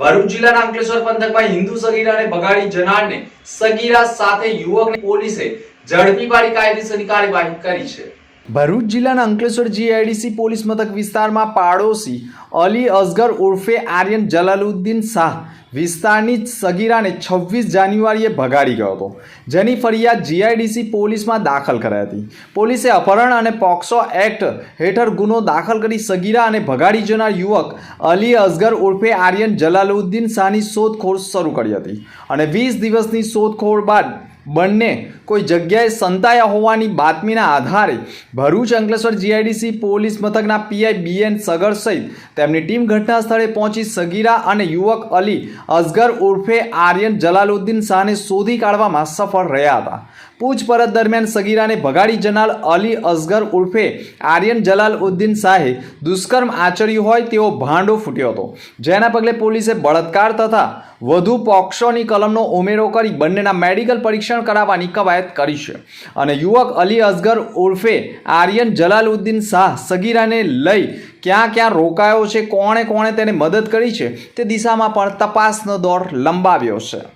ભરૂચ જિલ્લાના અંકલેશ્વર પંથકમાં હિન્દુ સગીરાને બગાડી જનારને સગીરા સાથે યુવકને પોલીસે ઝડપી પાડી કાયદેસરની કાર્યવાહી કરી છે. ભરૂચ જિલ્લાના અંકલેશ્વર જીઆઈડીસી પોલીસ મથક વિસ્તારમાં પાડોશી અલી અસગર ઉર્ફે આર્યન જલાલુદ્દીન શાહ વિસ્તારની સગીરાને છવ્વીસ જાન્યુઆરીએ ભગાડી ગયો હતો. જેની ફરિયાદ જીઆઈડીસી પોલીસમાં દાખલ કરાઈ હતી. પોલીસે અપહરણ અને પોક્સો એક્ટ હેઠળ ગુનો દાખલ કરી સગીરા અને ભગાડી જનાર યુવક અલી અસગર ઉર્ફે આર્યન જલાલુદ્દીન શાહની શોધખોળ શરૂ કરી હતી અને વીસ દિવસની શોધખોળ બાદ બંને કોઈ જગ્યાએ સંતાયા હોવાની બાતમીના આધારે ભરૂચ, અંકલેશ્વર, જીઆઈડીસી પોલીસ મથકના પીઆઈ બીએન સગર સહિત તેમની ટીમ ઘટના સ્થળે પહોંચી સગીરા અને યુવક અલી અસગર ઉર્ફે આર્યન જલાલુદ્દીન શાહને શોધી કાઢવામાં સફળ રહ્યા હતા. પૂછપરછ દરમિયાન સગીરાને ભગાડી જનાર અલી અસગર ઉર્ફે આર્યન જલાલુદ્દીન શાહે દુષ્કર્મ આચર્યું હોય તેવો ભાંડો ફૂટ્યો હતો. જેના પગલે પોલીસે બળાત્કાર તથા વધુ પોક્સોની કલમનો ઉમેરો કરી બંનેના મેડિકલ પરીક્ષણ કરાવવાની કવાયત કરી છે. અને યુવક અલી અસગર ઉર્ફે આર્યન જલાલુદ્દીન શાહ સગીરાને લઈ ક્યાં ક્યાં રોકાયો છે, કોણે કોણે તેને મદદ કરી છે, તે દિશામાં પણ તપાસનો દોર લંબાવ્યો છે.